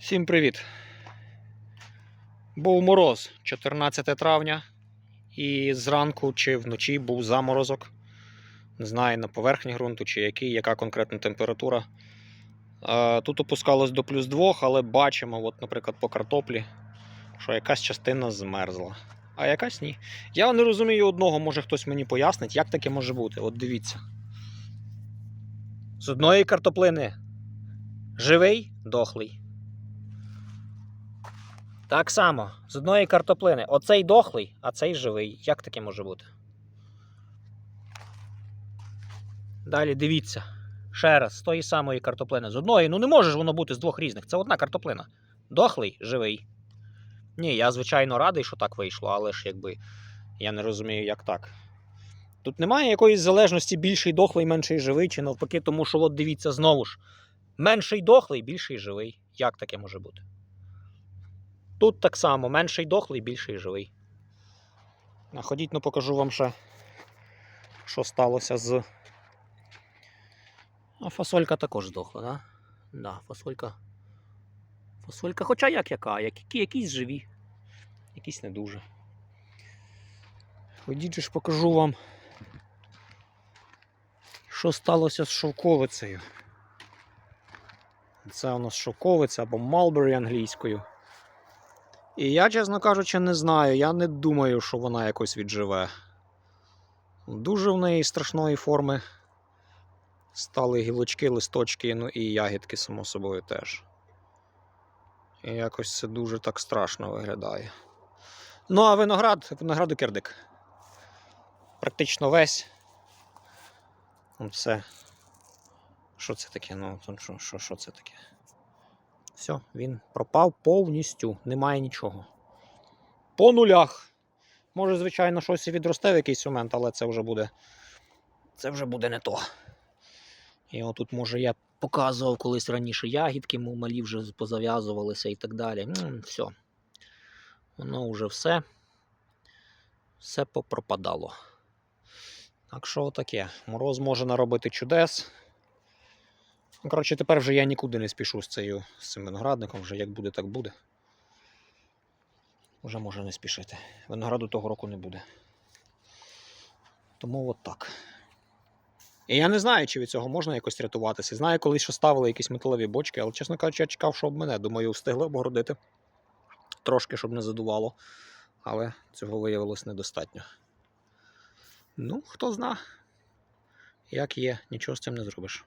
Всім привіт! Був мороз 14 травня, і зранку чи вночі був заморозок. Не знаю на поверхні ґрунту чи який, яка конкретна температура. Е, Тут опускалось до плюс 2, але бачимо, от, наприклад, по картоплі, що якась частина змерзла, а якась ні. Я не розумію одного, може хтось мені пояснить, як таке може бути. От дивіться. З одної картоплини живий, дохлий. Так само, з одної картоплини. Оцей дохлий, а цей живий. Як таке може бути? Далі дивіться. Ще раз, з тої самої картоплини. З одної, ну не може ж воно бути з двох різних. Це одна картоплина. Дохлий, живий. Ні, я звичайно радий, що так вийшло, але ж якби я не розумію, як так. Тут немає якоїсь залежності більший дохлий, менший живий, чи навпаки, тому що от дивіться знову ж. Менший дохлий, більший живий. Як таке може бути? Тут так само, менший дохлий, більший живий. А ходіть, ну покажу вам ще, що сталося з. А фасолька також здохла, да? Да, фасолька. Фасолька, хоча як яка, які, якісь живі, якісь не дуже. Ходіть же ж покажу вам, що сталося з шовковицею. Це у нас шовковиця або Малбері англійською. І я, чесно кажучи, не знаю. Я не думаю, що вона якось відживе. Дуже в неї страшної форми. Стали гілочки, листочки, ну і ягідки, само собою, теж. І якось це дуже так страшно виглядає. Ну, а виноград, винограду кирдик. Практично весь. Все. Що це таке? Ну, що, що, що це таке? Все, він пропав повністю, немає нічого. По нулях. Може, звичайно, щось відросте в якийсь момент, але це вже буде. Це вже буде не то. І отут, може, я показував колись раніше ягідки, мов малі вже позав'язувалися і так далі. Все. Воно вже все. Все попропадало. Так що таке? Мороз може наробити чудес. Ну, коротше, тепер вже я нікуди не спішу з, цією, з цим виноградником, вже як буде, так буде. Вже може не спішити. Винограду того року не буде. Тому от так. І я не знаю, чи від цього можна якось рятуватися. Знаю, колись що ставили якісь металеві бочки, але, чесно кажучи, я чекав, що об мене. Думаю, встигли обгородити. Трошки, щоб не задувало. Але цього виявилось недостатньо. Ну, хто зна. Як є, нічого з цим не зробиш.